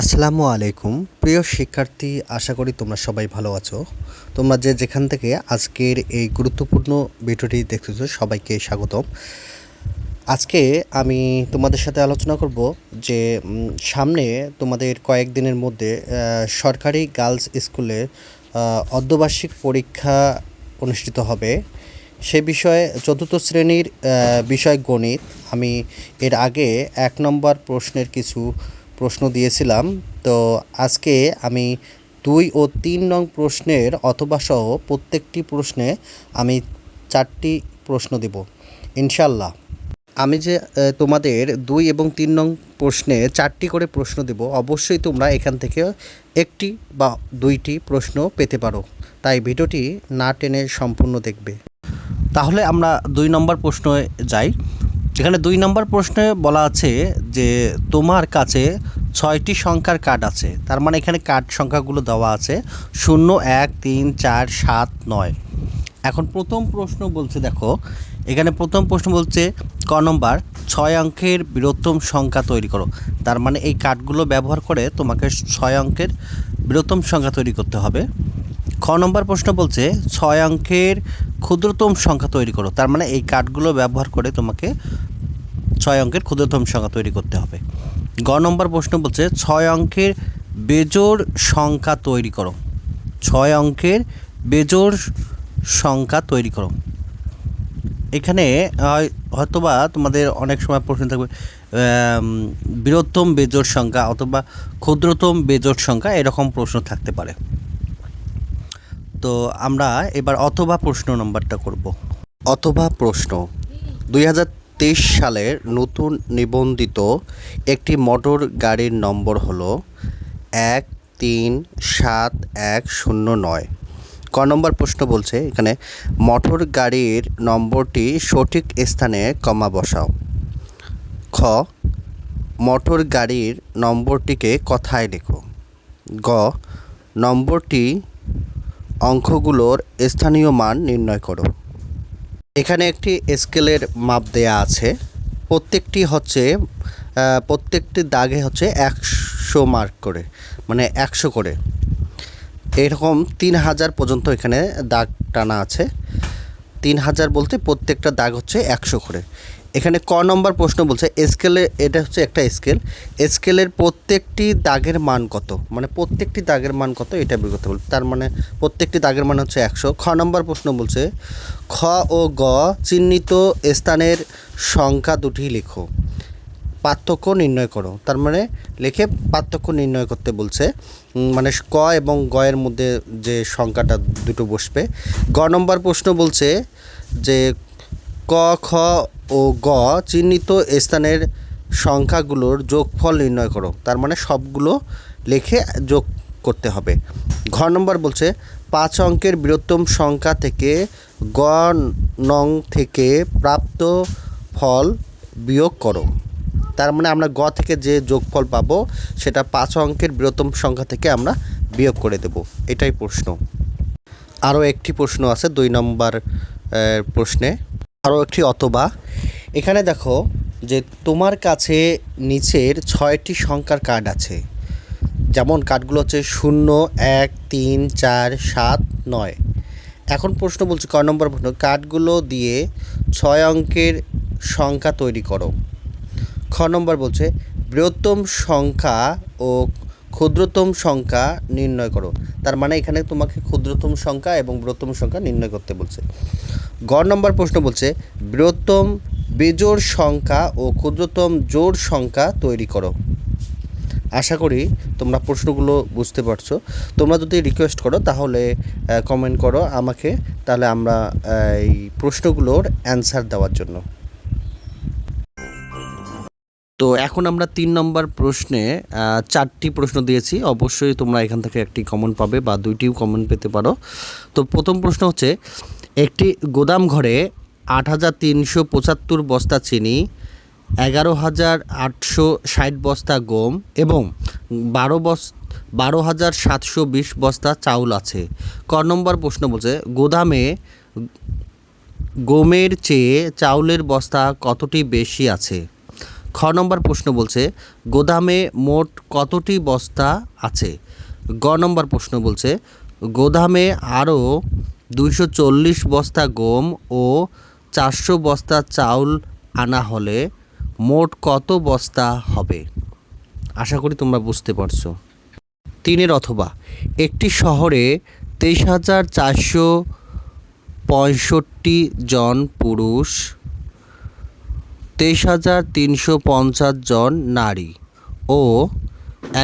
আসসালামু আলাইকুম। প্রিয় শিক্ষার্থী, আশা করি তোমরা সবাই ভালো আছো। তোমরা যে যেখান থেকে আজকের এই গুরুত্বপূর্ণ ভিডিওটি দেখতেছো, সবাইকে স্বাগতম। আজকে আমি তোমাদের সাথে আলোচনা করব যে সামনে তোমাদের কয়েকদিনের মধ্যে সরকারি গার্লস স্কুলে অর্ধবার্ষিক পরীক্ষা অনুষ্ঠিত হবে। সে বিষয়ে চতুর্থ শ্রেণির বিষয় গণিত। আমি এর আগে এক নম্বর প্রশ্নের কিছু প্রশ্ন দিয়েছিলাম। তো আজকে আমি দুই ও তিন নং প্রশ্নের অথবা সহ প্রত্যেকটি প্রশ্নে আমি চারটি প্রশ্ন দেব। ইনশাল্লাহ আমি যে তোমাদের দুই এবং তিন নং প্রশ্নে চারটি করে প্রশ্ন দেব, অবশ্যই তোমরা এখান থেকে একটি বা দুইটি প্রশ্ন পেতে পারো। তাই ভিডিওটি না টেনে সম্পূর্ণ দেখবে। তাহলে আমরা দুই নম্বর প্রশ্নে যাই। এখানে দুই নম্বর প্রশ্নে বলা আছে যে তোমার কাছে ছয়টি সংখ্যার কার্ড আছে। তার মানে এখানে কার্ড সংখ্যাগুলো দেওয়া আছে। শূন্য, এক, তিন, চার, সাত, নয়। এখন প্রথম প্রশ্ন বলছে, দেখো, এখানে প্রথম প্রশ্ন বলছে, ক নম্বর, ছয় অঙ্কের বৃহত্তম সংখ্যা তৈরি করো। তার মানে এই কার্ডগুলো ব্যবহার করে তোমাকে ছয় অঙ্কের বৃহত্তম সংখ্যা তৈরি করতে হবে। খ নম্বর প্রশ্ন বলছে, ছয় অঙ্কের ক্ষুদ্রতম সংখ্যা তৈরি করো। তার মানে এই কার্ডগুলো ব্যবহার করে তোমাকে ছয় অঙ্কের ক্ষুদ্রতম সংখ্যা তৈরি করতে হবে। গ নম্বর প্রশ্ন বলছে, ছয় অঙ্কের বেজোড় সংখ্যা তৈরি করো। ছয় অঙ্কের বেজোড় সংখ্যা তৈরি করো। এখানে হয়- হয়তোবা তোমাদের অনেক সময় প্রশ্ন থাকবে বৃহত্তম বেজোড় সংখ্যা অথবা ক্ষুদ্রতম বেজোড় সংখ্যা এরকম প্রশ্ন থাকতে পারে। তো আমরা এবার অথবা প্রশ্ন নম্বরটা করব। অথবা প্রশ্ন। দুই হাজার সালের নতুন নিবন্ধিত একটি মোটর গাড়ির নম্বর হল এক তিন সাত এক শূন্য নয়। ক নম্বর প্রশ্ন বলছে এখানে, মোটর গাড়ির নম্বরটি সঠিক স্থানে কমা বসাও। খ, মোটর গাড়ির নম্বরটিকে কথায় লেখো? গ, নম্বরটি অঙ্কগুলোর স্থানীয় মান নির্ণয় করো। এখানে একটি স্কেলের মাপ দেয়া আছে। প্রত্যেকটি হচ্ছে প্রত্যেকটি দাগে হচ্ছে একশো মার্ক করে মানে একশো করে। এরকম তিন হাজার পর্যন্ত এখানে দাগ টানা আছে। তিন হাজার বলতে প্রত্যেকটা দাগ হচ্ছে একশো করে। এখানে ক নম্বর প্রশ্ন বলছে স্কেলে এটা হচ্ছে একটা স্কেল স্কেলের প্রত্যেকটি দাগের মান কত? মানে প্রত্যেকটি দাগের মান কত? এটা বের করতে তার মানে প্রত্যেকটি দাগের মান হচ্ছে একশো। খ নম্বর প্রশ্ন বলছে, খ ও গ চিহ্নিত স্থানের সংখ্যা দুটি লেখো। পার্থক্য নির্ণয় করো। তার মানে লেখে পার্থক্য নির্ণয় করতে বলছে মানে ক এবং গ এর মধ্যে যে সংখ্যাটা দুটো বসবে। গ নম্বর প্রশ্ন বলছে যে ক, খ ও গ চিহ্নিত স্থানের সংখ্যাগুলোর যোগফল নির্ণয় করো। তার মানে সবগুলো লিখে যোগ করতে হবে। ঘ নম্বর বলছে, পাঁচ অঙ্কের বৃহত্তম সংখ্যা থেকে গ নং থেকে প্রাপ্ত ফল বিয়োগ করো। তার মানে আমরা গ থেকে যে যোগফল পাবো, সেটা পাঁচ অঙ্কের বৃহত্তম সংখ্যা থেকে আমরা বিয়োগ করে দেব। এটাই প্রশ্ন। আরও একটি প্রশ্ন আছে দুই নম্বর প্রশ্নে। আরও একটি অথবা এখানে দেখো যে তোমার কাছে নিচের ছয়টি সংখ্যার কার্ড আছে। যেমন কার্ডগুলো হচ্ছে শূন্য, এক, তিন, চার, সাত, নয়। এখন প্রশ্ন বলছি ক নম্বর প্রশ্ন? কার্ডগুলো দিয়ে ছয় অঙ্কের সংখ্যা তৈরি করো। খ নম্বর বলছে, বৃহত্তম সংখ্যা ও ক্ষুদ্রতম সংখ্যা নির্ণয় করো। তার মানে এখানে তোমাকে ক্ষুদ্রতম সংখ্যা এবং বৃহত্তম সংখ্যা নির্ণয় করতে বলছে। গ নম্বর প্রশ্ন বলছে, বৃহত্তম বেজোড় সংখ্যা ও ক্ষুদ্রতম জোড় সংখ্যা তৈরি করো। আশা করি তোমরা প্রশ্নগুলো বুঝতে পারছ। তোমরা যদি রিকোয়েস্ট করো, তাহলে কমেন্ট করো আমাকে। তাহলে আমরা এই প্রশ্নগুলোর অ্যান্সার দেওয়ার জন্য। তো এখন আমরা তিন নম্বর প্রশ্নে চারটি প্রশ্ন দিয়েছি। অবশ্যই তোমরা এখান থেকে একটি কমন পাবে বা দুইটিও কমন পেতে পারো। তো প্রথম প্রশ্ন হচ্ছে, একটি গোদাম ঘরে আট হাজার তিনশো পঁচাত্তর বস্তা চিনি, এগারো হাজার আটশো ষাট বস্তা গম এবং বারো বস, বারো হাজার সাতশো বিশ বস্তা চাউল আছে। ক নম্বর প্রশ্ন বলছে, গোদামে গমের চেয়ে চাউলের বস্তা কতটি বেশি আছে? খ নম্বর প্রশ্ন বলছে, গোদামে মোট কতটি বস্তা আছে? গ নম্বর প্রশ্ন বলছে, গোদামে আরও দুইশো চল্লিশ বস্তা গম ও চারশো বস্তা চাউল আনা হলে মোট কত বস্তা হবে? আশা করি তোমরা বুঝতে পারছ। তিনের অথবা, একটি শহরে তেইশ হাজার চারশো পঁয়ষট্টি জন পুরুষ তেইশ হাজার তিনশো পঞ্চাশ জন নারী ও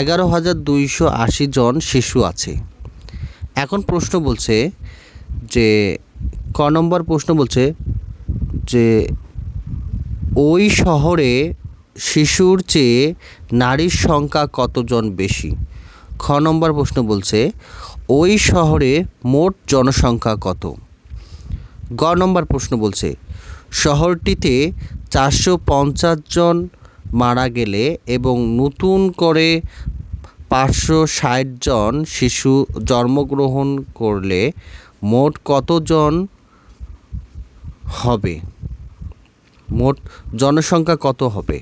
এগারো হাজার দুইশো আশি জন শিশু আছে। এখন প্রশ্ন বলছে যে, ক নম্বর প্রশ্ন বলছে যে, ওই শহরে শিশুর চেয়ে নারীর সংখ্যা কতজন বেশি? খ নম্বর প্রশ্ন বলছে, ওই শহরে মোট জনসংখ্যা কত? গ নম্বর প্রশ্ন বলছে, শহরটিতে চারশো পঞ্চাশ জন মারা গেলে এবং নতুন করে পাঁচশো ষাট জন শিশু জন্মগ্রহণ করলে মোট কতজন হবে? মোট জনসংখ্যা কত হবে?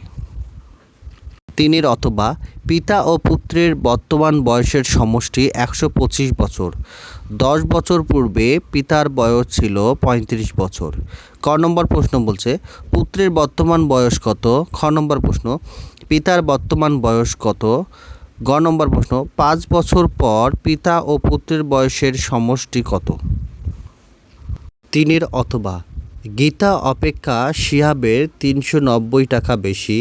তিনের অথবা পিতা ও পুত্রের বর্তমান বয়সের সমষ্টি একশো পঁচিশ বছর। দশ বছর পূর্বে পিতার বয়স ছিল পঁয়ত্রিশ বছর। ক নম্বর প্রশ্ন বলছে, পুত্রের বর্তমান বয়স কত? খ নম্বর প্রশ্ন, পিতার বর্তমান বয়স কত? গ নম্বর প্রশ্ন, পাঁচ বছর পর পিতা ও পুত্রের বয়সের সমষ্টি কত? তিনের অথবা, গীতা অপেক্ষা শিহাবের তিনশো নব্বই টাকা বেশি।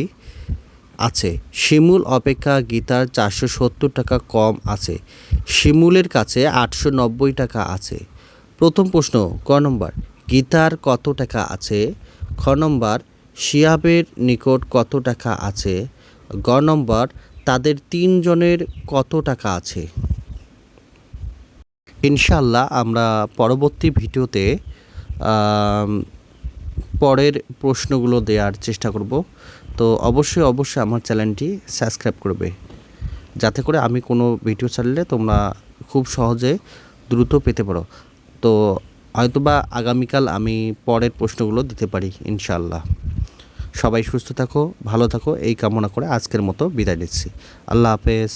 আছে। শিমুল অপেক্ষা গীতার চারশো সত্তর টাকা কম আছে। শিমুলের কাছে আটশো নব্বই টাকা আছে। প্রথম প্রশ্ন, ক নম্বর? গীতার কত টাকা আছে? খ নম্বর, শিয়াবের নিকট কত টাকা আছে? গ নম্বর, তাদের তিনজনের কত টাকা আছে? ইনশাল্লাহ আমরা পরবর্তী ভিডিওতে পরের প্রশ্নগুলো দেওয়ার চেষ্টা করব। তো অবশ্যই অবশ্যই আমার চ্যানেলটি সাবস্ক্রাইব করবে। যাতে করে আমি কোনো ভিডিও ছাড়লে তোমরা খুব সহজে দ্রুত পেতে পারো। তো হয়তোবা আগামীকাল আমি পরের প্রশ্নগুলো দিতে পারি, ইনশাআল্লাহ। সবাই সুস্থ থাকো, ভালো থাকো, এই কামনা করে আজকের মতো বিদায় নিচ্ছি। আল্লাহ হাফেজ।